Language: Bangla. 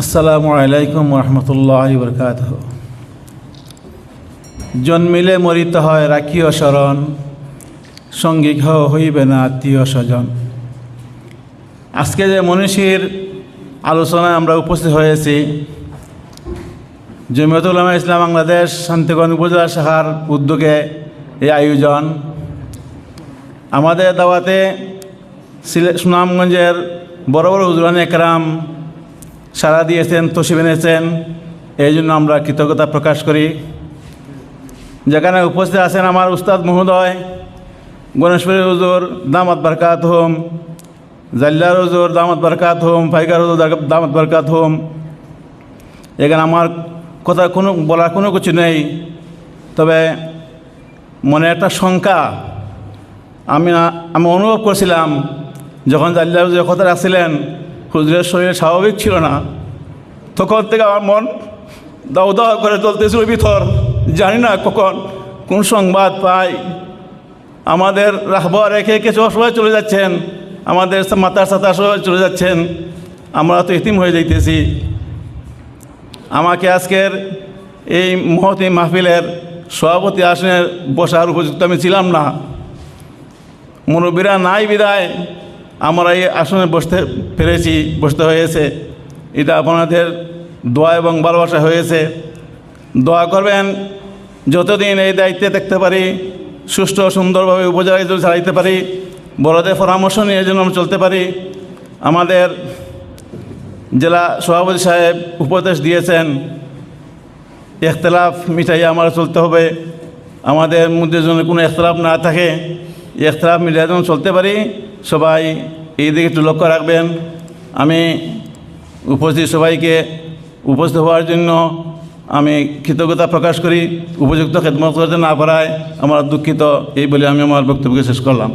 আসসালামু আলাইকুম রহমতুল্লাহ বরকাত জন্মিলে মরিতে হয় রাখিও শরণ, সঙ্গী ঘ হইবে না আত্মীয় স্বজন। আজকে যে মনীষীর আলোচনায় আমরা উপস্থিত হয়েছি জমিয়তুল্লামা ইসলাম বাংলাদেশ শান্তিগঞ্জ উপজেলা শাখার উদ্যোগে এই আয়োজন। আমাদের দাওয়াতে সুনামগঞ্জের বড় বড় হুজুরান একরাম সাড়া দিয়েছেন, তসিব এনেছেন। এই জন্য আমরা কৃতজ্ঞতা প্রকাশ করি। যেখানে উপস্থিত আছেন আমার উস্তাদ মহোদয় গণেশপুরী হুজুর দামাত বরকাত হোম, জাল্লার হুজুর দামাত বরকাত হোম ফাইকার হুজুর দামাত বরকাত হোম। এখানে আমার কথা কোনো, বলার কোনো কিছু নেই। তবে মনে একটা শঙ্কা, আমি আমি অনুভব করছিলাম, যখন জাল্লা হুজুর কথা আসছিলেন হুজুরের শরীর স্বাভাবিক ছিল না। তখন থেকে আমার মন দাও দাও করে চলতেছিল ভিতর। জানি না কখন, কোন সংবাদ পাই। আমাদের রাহবা রেখে কিছু সবাই চলে যাচ্ছেন। আমাদের মাতার সাথে সবাই চলে যাচ্ছেন। আমরা তো ইতিম হয়ে যাইতেছি। আমাকে আজকের এই মহতি মাহফিলের সভাপতি আসনে বসার উপযুক্ত আমি ছিলাম না। মুরব্বীরা নাই বিদায়। আমরা এই আসনে বসতে পেরেছি, বসতে হয়েছে। এটা আপনাদের দোয়া এবং ভালোবাসা হয়েছে। দোয়া করবেন, যতদিন এই দায়িত্বে থাকতে পারি, সুষ্ঠু সুন্দরভাবে উপজেলায় যদি চালাইতে পারি, বড়দের পরামর্শ নিয়ে যেন আমরা চলতে পারি। আমাদের জেলা সভাপতি সাহেব উপদেশ দিয়েছেন এখতলাফ মিটাইয়ে আমরা চলতে হবে। আমাদের মধ্যে যেন কোনো এখতলাফ না থাকে। এখতলাফ মিলিয়ে যেমন চলতে পারি, সবাই এই দিকে একটু লক্ষ্য রাখবেন। আমি উপস্থিত সবাইকে উপস্থিত হওয়ার জন্য আমি কৃতজ্ঞতা প্রকাশ করি। উপযুক্ত খেদমত করতে না পারায় আমার দুঃখিত। এই বলে আমি আমার বক্তব্যকে শেষ করলাম।